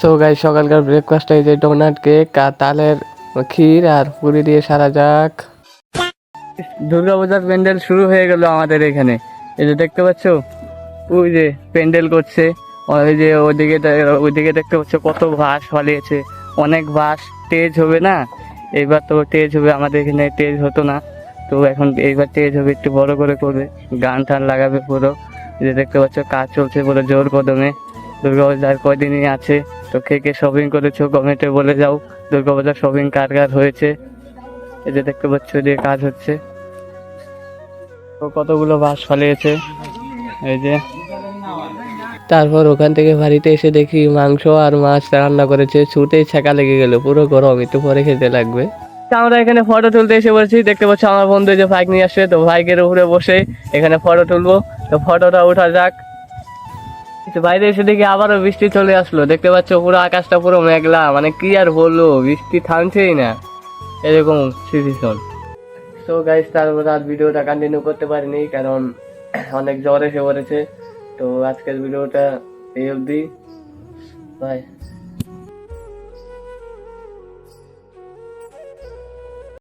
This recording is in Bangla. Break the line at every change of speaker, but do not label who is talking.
সো গাই সকালকার ব্রেকফাস্ট এই যে ডোনাট কেক আর তালের ক্ষীর আর পুরি দিয়ে সারা যাক। দুর্গাপূজার প্যান্ডেল শুরু হয়ে গেল আমাদের এখানে। এই যে দেখতে পাচ্ছ? ওই যে প্যান্ডেল করছে। ওই যে ওইদিকে ওইদিকে দেখতে পাচ্ছ কত বাঁশ ফলিয়েছে। অনেক বাঁশ তেজ হবে না? এইবার তো তেজ হবে, আমাদের এখানে তেজ হতো না। তো এখন এইবার তেজ হবে, একটু বড় করে করবে। গান টান লাগাবে পুরো। যে দেখতে পাচ্ছ, কাজ চলছে পুরো জোর কদমে। দুর্গাপূজার কয়দিনই আছে? তো কে কে শপিং করেছ কমেন্টে বলে যাও। দুর্গাপূজার শপিং কার কার হয়েছে? এই যে দেখতে পাচ্ছ যে কাজ হচ্ছে। তো কতগুলো বাস ফলিয়েছে? এই যে। তারপর ওখান থেকে বাড়িতে এসে দেখি মাংস আর মাছ রান্না করেছে। ছুটেই ছাকা লেগে গেল পুরো গরম একটু পরে খেতে লাগবে। আমরা এখানে ফটো তুলতে এসে বলছি দেখতে পাচ্ছ আমার বন্ধু যে বাইক নিয়ে আসছে তো বাইকের উপরে বসে এখানে ফটো তুলবো। তো ফটোটা ওঠা যাক। বাইরে এসে দেখি আবারও বৃষ্টি চলে আসলো। দেখতে পাচ্ছ পুরো আকাশটা পুরো মেঘলা। মানে কি আর হলো বৃষ্টি থামছেই না। এরকম সিচুয়েশন। তো গাইস তারপর আর ভিডিওটা কন্টিনিউ করতে পারিনি, কারণ অনেক জ্বর এসে পড়েছে। তো, আজকের ভিডিওটা এই অবধি। বাই